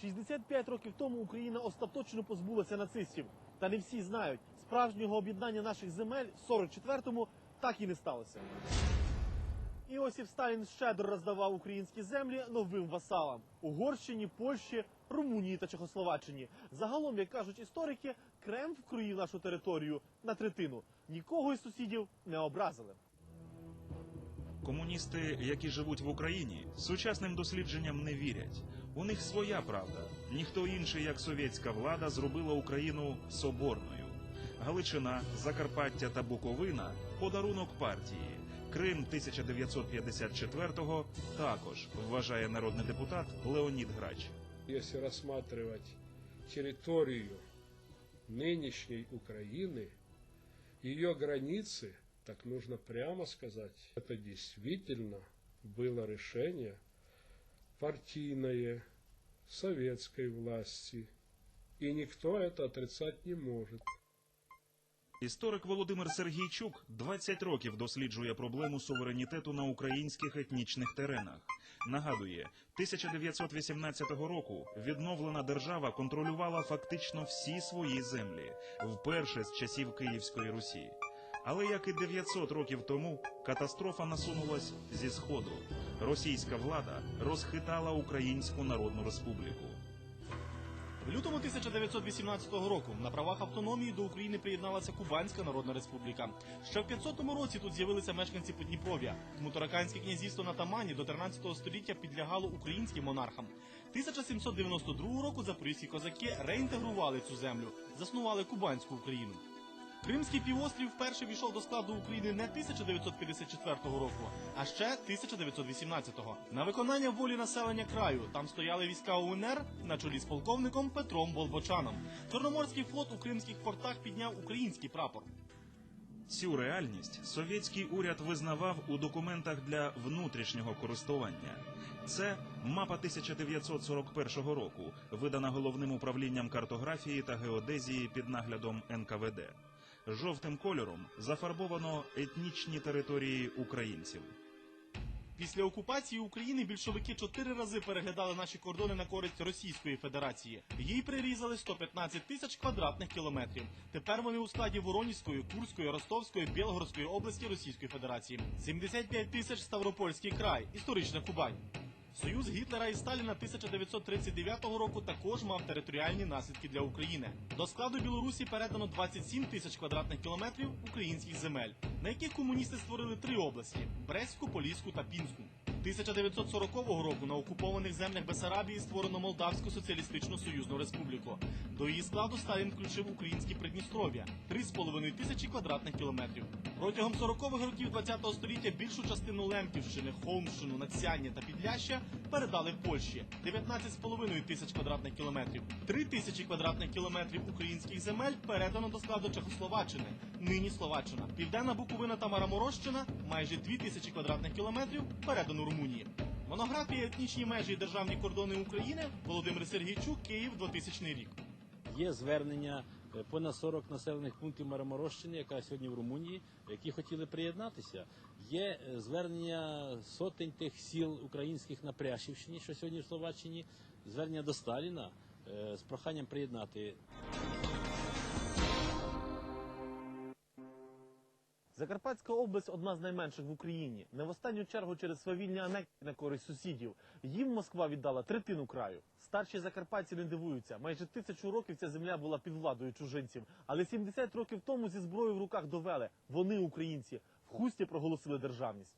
65 років тому Україна остаточно позбулася нацистів. Та не всі знають, справжнього об'єднання наших земель в 44-му так і не сталося. Іосиф Сталін щедро роздавав українські землі новим васалам Угорщині, Польщі, Румунії та Чехословаччині. Загалом, як кажуть історики, Крем вкроїв нашу територію на третину. Нікого із сусідів не образили. Комуністи, які живуть в Україні, сучасним дослідженням не вірять. У них своя правда. Ніхто інший, як совєтська влада, зробила Україну соборною. Галичина, Закарпаття та Буковина подарунок партії. Крим 1954-го також вважає народний депутат Леонід Грач. Если рассматривать территорию нынешней Украины, ее границы, так нужно прямо сказать, это действительно было решение партийное, советской власти. И никто это отрицать не может. Історик Володимир Сергійчук 20 років досліджує проблему суверенітету на українських етнічних теренах. Нагадує, 1918 року відновлена держава контролювала фактично всі свої землі, вперше з часів Київської Русі. Але як і 900 років тому, катастрофа насунулась зі сходу. Російська влада розхитала Українську Народну Республіку. В лютому 1918 року на правах автономії до України приєдналася Кубанська Народна Республіка. Ще в 500 році тут з'явилися мешканці Подніпров'я. Тому Тараканське князівство на Тамані до 13 століття підлягало українським монархам. 1792 року запорізькі козаки реінтегрували цю землю, заснували Кубанську Україну. Кримський півострів вперше війшов до складу України не 1954 року, а ще 1918-го. На виконання волі населення краю там стояли війська УНР на чолі з полковником Петром Болбочаном. Чорноморський флот у кримських портах підняв український прапор. Цю реальність совєтський уряд визнавав у документах для внутрішнього користування. Це мапа 1941 року, видана головним управлінням картографії та геодезії під наглядом НКВД. Жовтим кольором зафарбовано етнічні території українців. Після окупації України більшовики чотири рази переглядали наші кордони на користь Російської Федерації. Їй прирізали 115 тисяч квадратних кілометрів. Тепер вони у складі Воронізької, Курської, Ростовської, Білгородської області Російської Федерації. 75 тисяч Ставропольський край, історична Кубань. Союз Гітлера і Сталіна 1939 року також мав територіальні наслідки для України. До складу Білорусі передано 27 тисяч квадратних кілометрів українських земель, на яких комуністи створили три області: Брестську, Поліську та Пінську. 1940 року на окупованих землях Бесарабії створено Молдавську соціалістичну союзну республіку. До її складу Сталін включив українські Придністров'я 3,5 тисячі квадратних кілометрів. Протягом 40-х років ХХ століття більшу частину Лемківщини, Холмщину, Надсяння та Підляща передали Польщі 19,5 тисяч квадратних кілометрів. 3 тисячі квадратних кілометрів українських земель передано до складу Чехословаччини, нині Словаччина. Південна Буковина та Мараморощина майже 2 тисячі квадратних кілометрів передано Румунії. Монографія етнічні межі і державні кордони України Володимир Сергійчук, Київ, 2000 рік. Є звернення понад 40 населених пунктів Мараморощини, яка сьогодні в Румунії, які хотіли приєднатися. Є е, звернення сотень тих сіл українських на Прящівщині, що сьогодні в Словаччині, звернення до Сталіна е, з проханням приєднати Закарпатська область одна з найменших в Україні. Не в останню чергу через свавільні анексії на користь сусідів. Їм Москва віддала третину краю. Старші закарпатці не дивуються. Майже тисячу років ця земля була під владою чужинців. Але 70 років тому зі зброєю в руках довели. Вони, українці, в хусті проголосили державність.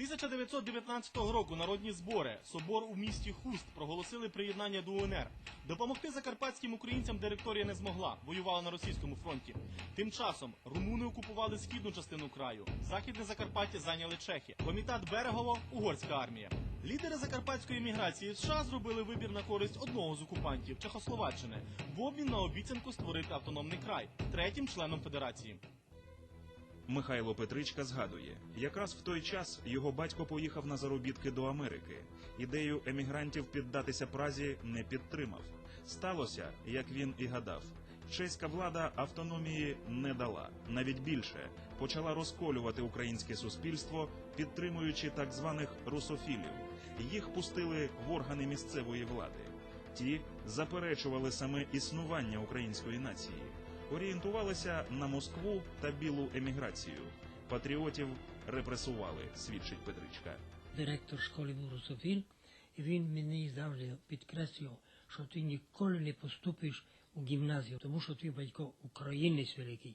1919 року народні збори, собор у місті Хуст проголосили приєднання до УНР. Допомогти закарпатським українцям директорія не змогла, воювала на російському фронті. Тим часом румуни окупували східну частину краю. Західне Закарпаття зайняли чехи. Комітат Берегово угорська армія. Лідери закарпатської еміграції США зробили вибір на користь одного з окупантів Чехословаччини в обмін на обіцянку створити автономний край третім членом федерації. Михайло Петричка згадує, якраз в той час його батько поїхав на заробітки до Америки. Ідею емігрантів піддатися празі не підтримав. Сталося, як він і гадав. Чеська влада автономії не дала, навіть більше почала розколювати українське суспільство, підтримуючи так званих русофілів. Їх пустили в органи місцевої влади. Ті заперечували саме існування української нації, орієнтувалися на Москву та білу еміграцію. Патріотів репресували, свідчить Петричка. директор школи був русофіл, і він мені завжди підкреслював, що ти ніколи не поступиш у гімназію, тому що твій батько українець великий.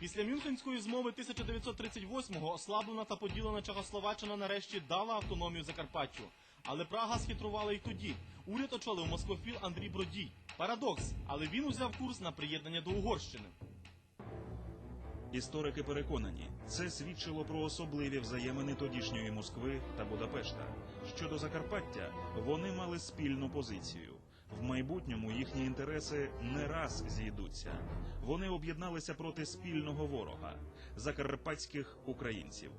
Після Мюнхенської змови 1938-го ослаблена та поділена Чехословаччина нарешті дала автономію Закарпаттю. Але Прага схитрувала й тоді. Уряд очолив москофіл Андрій Бродій. Парадокс, але він узяв курс на приєднання до Угорщини. Історики переконані, це свідчило про особливі взаємини тодішньої Москви та Будапешта. Щодо Закарпаття, вони мали спільну позицію. В майбутньому їхні інтереси не раз зійдуться. Вони об'єдналися проти спільного ворога закарпатських українців.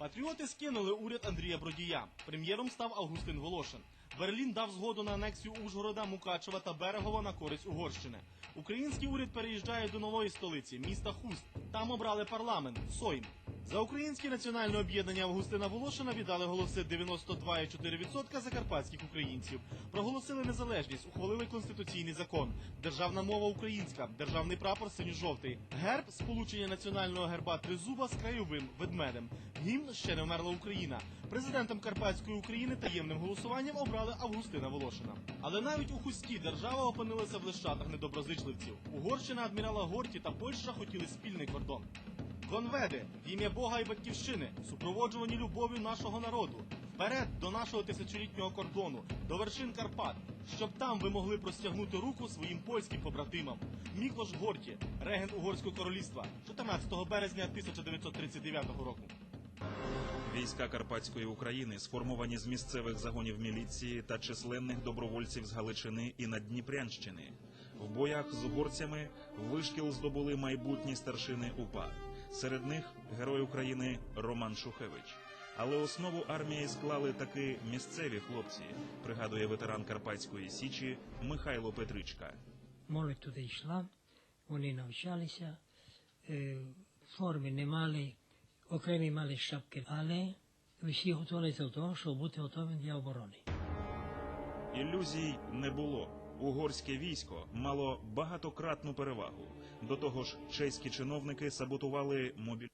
Патріоти скинули уряд Андрія Бродія. Прем'єром став Августин Волошин. Берлін дав згоду на анексію Ужгорода, Мукачева та Берегова на користь Угорщини. Український уряд переїжджає до нової столиці, міста Хуст. Там обрали парламент Сойм. За українське національне об'єднання Августина Волошина віддали голоси 92,4% закарпатських українців. Проголосили незалежність, ухвалили конституційний закон. Державна мова українська, державний прапор синьо-жовтий. Герб сполучення національного герба тризуба з краєвим ведмедем. Гімн ще не вмерла Україна. Президентом Карпатської України таємним голосуванням обрали Августина Волошина. Але навіть у хусті держава опинилася в лищатах недоброзичливців. Угорщина, адмірала Горті та Польща хотіли спільний кордон. Конведи в ім'я Бога і батьківщини, супроводжувані любов'ю нашого народу. Вперед до нашого тисячолітнього кордону, до вершин Карпат, щоб там ви могли простягнути руку своїм польським побратимам. Міклош Горті, регент Угорського королівства, 14 березня 1939 року. Війська Карпатської України сформовані з місцевих загонів міліції та численних добровольців з Галичини і Надніпрянщини. В боях з угорцями вишкіл здобули майбутні старшини УПА. Серед них герой України Роман Шухевич. Але основу армії склали таки місцеві хлопці, пригадує ветеран Карпатської січі Михайло Петричка. Молодь туди йшла, вони навчалися, е, форми не мали, окремі мали шапки, але всі готувалися до того, щоб бути готовим для оборони. Ілюзій не було. Угорське військо мало багатократну перевагу. До того ж, чеські чиновники саботували мобілізацію.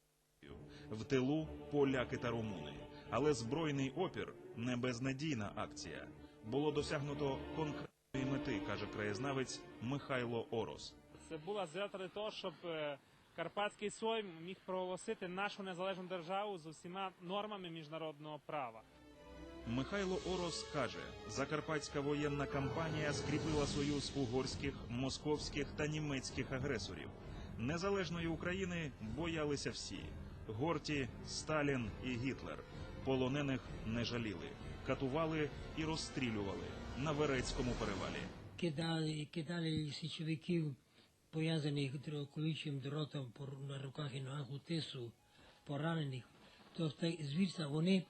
В тилу поляки та румуни. Але збройний опір не безнадійна акція. Було досягнуто конкретної мети, каже краєзнавець Михайло Орос. Це була заради того, щоб Карпатський Сойм міг проголосити нашу незалежну державу з усіма нормами міжнародного права. Михайло Орос каже, закарпатська воєнна кампанія скріпила союз угорських, московських та німецьких агресорів. Незалежної України боялися всі: Горті, Сталін і Гітлер. Полонених не жаліли, катували і розстрілювали на Верецькому перевалі. Кидали, кидали січовиків, пов'язаних колючим дротом на руках і ногах у тису, поранених. Тобто, звідси вони,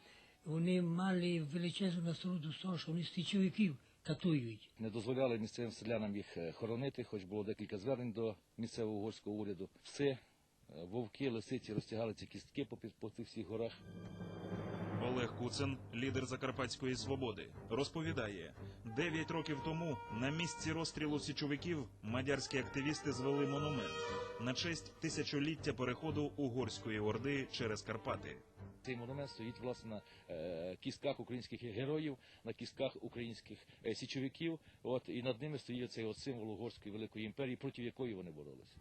вони мали величезну насолоду з того, що вони січовиків катують. не дозволяли місцевим селянам їх хоронити, хоч було декілька звернень до місцевого угорського уряду. Все, вовки, лисиці розтягали ці кістки по, по цих всіх горах. Олег Куцин, лідер Закарпатської свободи, розповідає: дев'ять років тому на місці розстрілу січовиків мадярські активісти звели монумент на честь тисячоліття переходу угорської орди через Карпати. Цей монумент стоїть власне на е, кістках українських героїв, на кістках українських е, січовиків. От і над ними стоїть цей от символ угорської великої імперії, проти якої вони боролися.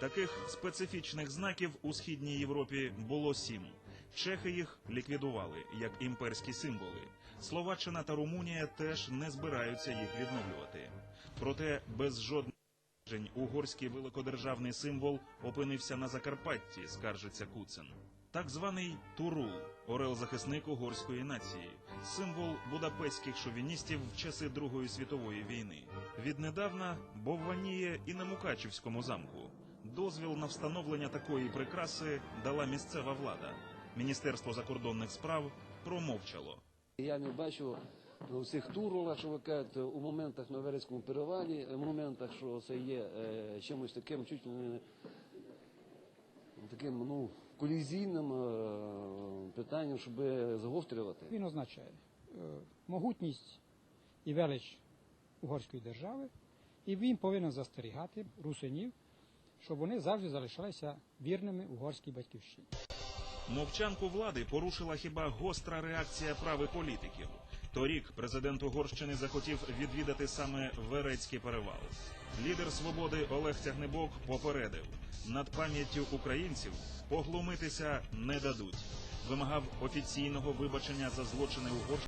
Таких специфічних знаків у східній Європі було сім. Чехи їх ліквідували як імперські символи. Словаччина та Румунія теж не збираються їх відновлювати. Проте без жодних угорський великодержавний символ опинився на Закарпатті, скаржиться Куцин. Так званий Турул, орел-захисник угорської нації, символ будапештських шовіністів в часи Другої світової війни. Віднедавна бовваніє і на Мукачівському замку. Дозвіл на встановлення такої прикраси дала місцева влада. Міністерство закордонних справ промовчало. Я не бачу у цих турулах, що ви кажете, у моментах на Верецькому перевалі, у моментах, що це є е, чимось таким чуть не таким ну, колізійним е, питанням, щоб загострювати. Він означає е, могутність і велич угорської держави, і він повинен застерігати русинів, щоб вони завжди залишалися вірними угорській батьківщині. Мовчанку влади порушила хіба гостра реакція прави політиків. Торік президент Угорщини захотів відвідати саме Верецький перевал. Лідер свободи Олег Тягнебок попередив, над пам'яттю українців поглумитися не дадуть. Вимагав офіційного вибачення за злочини Угорщини.